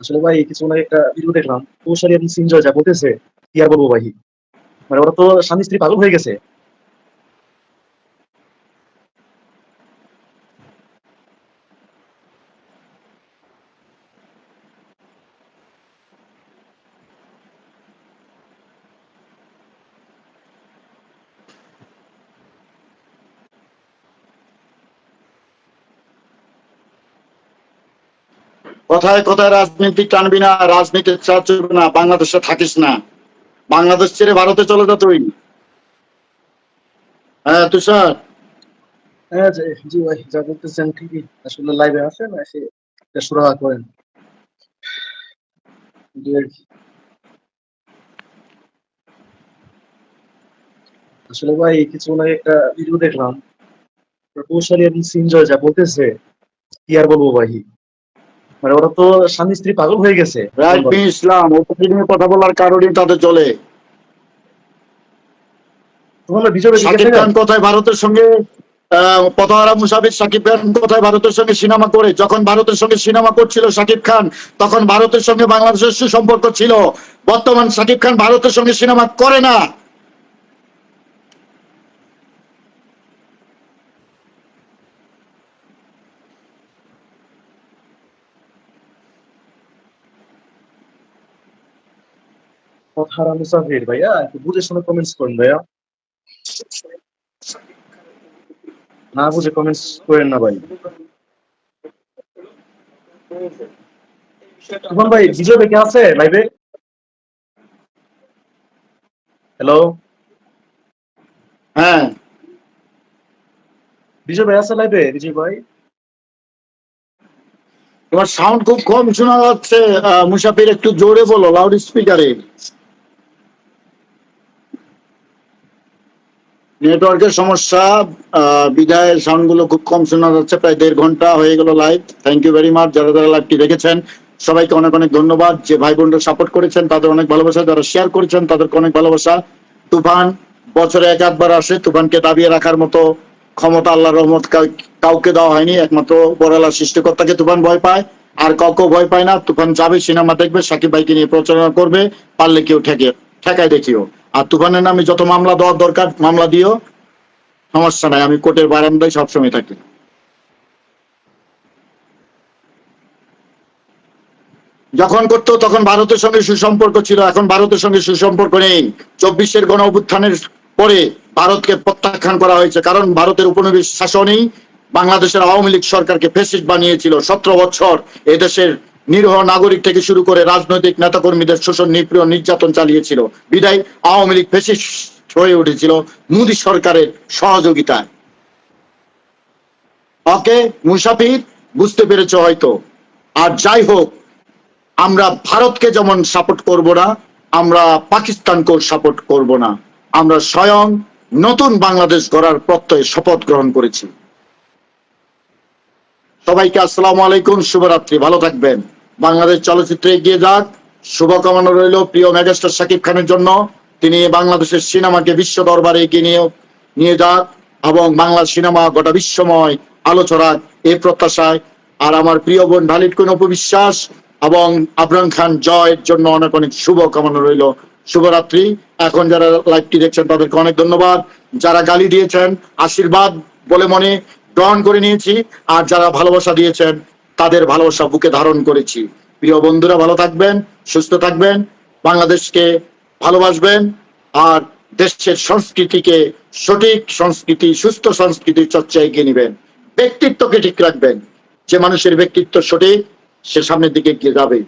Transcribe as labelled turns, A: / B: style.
A: আসলে ভাই কিছু না একটা ভিডিও দেখলাম। কৌশলী এবং সিনজয় যা বলতেছে, কি আর বলব ভাই? মানে ওরা তো স্বামী স্ত্রী পাগল হয়ে গেছে।
B: কথায় কথায় রাজনীতি টানবি না রাজনীতির চাপ চলবে না, বাংলাদেশে থাকিস না। বাংলাদেশ ছেড়ে ভারতে চলে যা তুই। হ্যাঁ তুষার
A: হ্যাঁ জি ভাই, যা বলতেছেন ঠিকই। আসলে লাইভে। আসলে ভাই, কিছু একটা ভিডিও দেখলাম। যা বলতেছে, কি আর বলব ভাই? মানে ওরা তো স্বামী স্ত্রী পাগল হয়ে গেছে।
B: রাজবি ইসলাম নিয়ে কথা বলার তাদের চলে। সাকিব খান কোথায় ভারতের সঙ্গে মুসাফির সাকিব খান কোথায় ভারতের সঙ্গে সিনেমা করে? যখন ভারতের সঙ্গে সিনেমা করছিল সাকিব খান তখন ভারতের সঙ্গে বাংলাদেশের সুসম্পর্ক ছিল। বর্তমান সাকিব খান ভারতের সঙ্গে সিনেমা করে না।
A: কথারা মুসাফির ভাইয়া একটু বুঝে শুনে কমেন্টস করেন ভাইয়া। না বুঝে কমেন্টস করেন না ভাই। ভাই বিজয় ভাই কে আছে লাইভে হ্যালো
B: হ্যাঁ।
A: বিজয় ভাই আছে লাইভে বিজয় ভাই?
B: তোমার সাউন্ড খুব কম শোনা যাচ্ছে মুসাফির একটু জোরে বলো লাউড স্পিকারে নেটওয়ার্কের সমস্যা বিদায় সাউন্ডগুলো খুব কম শোনা যাচ্ছে, প্রায় দেড় ঘণ্টা হয়ে গেল live thank you very much যারা যারা লাইভটি দেখেছেন। সবাইকে অনেক অনেক ধন্যবাদ। যে ভাই বোনরা সাপোর্ট করেছেন, তাদের অনেক ভালোবাসা। যারা শেয়ার করেছেন, তাদেরকে অনেক ভালোবাসা। তুফান, বছরে এক একবার আসে, তুফানকে দাবিয়ে রাখার মতো ক্ষমতা আল্লাহ রহমত কাউকে দেওয়া হয়নি। একমাত্র বড়ালা সৃষ্টিকর্তাকে তুফান ভয় পায়। আর কাউকে ভয় পায় না। তুফান যাবে, সিনেমা দেখবে, সাকিব ভাইকে নিয়ে প্রচারণা করবে। পারলে কেউ ঠেকে ঠেকায় দেখিও। আর তুফানের নামে যত মামলা দেওয়ার দরকার, মামলা দিও। সমস্যা নাই, আমি কোর্টের বারান্দায় সবসময় থাকি। যখন করতো তখন ভারতের সঙ্গে সুসম্পর্ক ছিল, এখন ভারতের সঙ্গে সুসম্পর্ক নেই। চব্বিশের গণ অভ্যুত্থানের পরে ভারতকে প্রত্যাখ্যান করা হয়েছে, কারণ ভারতের উপনিবেশ শাসনই বাংলাদেশের আওয়ামী লীগ সরকারকে ফেসিস্ট বানিয়েছিল। সতেরো বছর এদেশের নিরীহ নাগরিক থেকে শুরু করে রাজনৈতিক নেতাকর্মীদের শোষণ, নিপীড়ন, নির্যাতন চালিয়েছিল। বিদায় আওয়ামী লীগ ফেসিস্ট হয়ে উঠেছিল মোদী সরকারের সহযোগিতায়। ওকে, মুসাফির, বুঝতে পেরেছ হয়তো। আর যাই হোক, আমরা ভারতকে যেমন সাপোর্ট করব না, আমরা পাকিস্তানকেও সাপোর্ট করব না। আমরা স্বয়ং নতুন বাংলাদেশ গড়ার প্রত্যয়ে শপথ গ্রহণ করেছি। সবাইকে আসসালামু আলাইকুম, শুভরাত্রি, ভালো থাকবেন। বাংলাদেশ চলচ্চিত্রে এগিয়ে যাক। শুভকামনা রইল প্রিয় মেগাস্টার শাকিব খানের জন্য। তিনি বাংলাদেশের সিনেমাকে বিশ্ব দরবারে এগিয়ে নিয়ে নিয়ে যাক এবং বাংলা সিনেমা গোটা বিশ্বময় আলোচনা এই প্রত্যাশায়। আর আমার প্রিয় বোন ঢালিট কোন উপবিশ্বাস এবং আবরাম খান জয়ের জন্য অনেক অনেক শুভ কামনা রইল। শুভরাত্রি। এখন যারা লাইভটি দেখছেন, তাদেরকে অনেক ধন্যবাদ। যারা গালি দিয়েছেন, আশীর্বাদ বলে মনে গ্রহণ করে নিয়েছি। আর যারা ভালোবাসা দিয়েছেন তাদের ভালোবাসা বুকে ধারণ করেছি। প্রিয় বন্ধুরা, ভালো থাকবেন, সুস্থ থাকবেন, বাংলাদেশকে ভালোবাসবেন, আর দেশের সংস্কৃতিকে সঠিক সংস্কৃতি, সুস্থ সংস্কৃতি চর্চা এগিয়ে নেবেন। ব্যক্তিত্বকে ঠিক রাখবেন। যে মানুষের ব্যক্তিত্ব সঠিক, সে সামনের দিকে এগিয়ে যাবে।